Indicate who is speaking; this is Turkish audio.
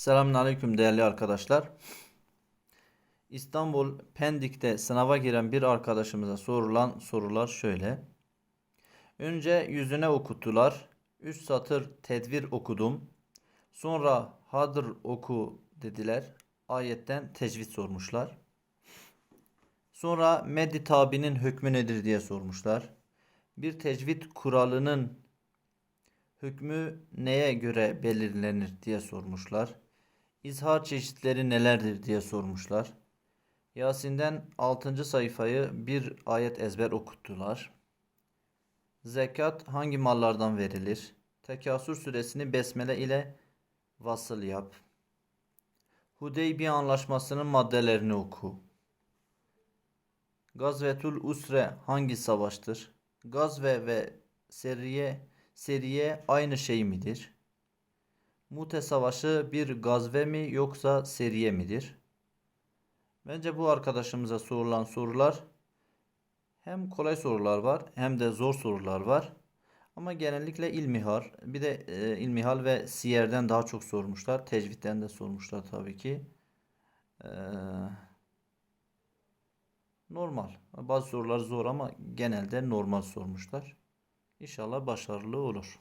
Speaker 1: Selamünaleyküm değerli arkadaşlar. İstanbul Pendik'te sınava giren bir arkadaşımıza sorulan sorular şöyle. Önce yüzüne okuttular. 3 satır tedvir okudum. Sonra hadır oku dediler. Ayetten tecvid sormuşlar. Sonra meddi tabinin hükmü nedir diye sormuşlar. Bir tecvid kuralının hükmü neye göre belirlenir diye sormuşlar. İzhar çeşitleri nelerdir diye sormuşlar. Yasin'den 6. sayfayı bir ayet ezber okuttular. Zekat hangi mallardan verilir? Tekasür suresini besmele ile vasıl yap. Hudeybiye anlaşmasının maddelerini oku. Gazvetul Usre hangi savaştır? Gazve ve seriye seriye aynı şey midir? Mute Savaşı bir gazve mi yoksa seriye midir? Bence bu arkadaşımıza sorulan sorular hem kolay sorular var hem de zor sorular var. Ama genellikle ilmihal bir de e, ilmihal ve siyerden daha çok sormuşlar. Tecvitten de sormuşlar tabii ki. Ee, normal. Bazı sorular zor ama genelde normal sormuşlar. İnşallah başarılı olur.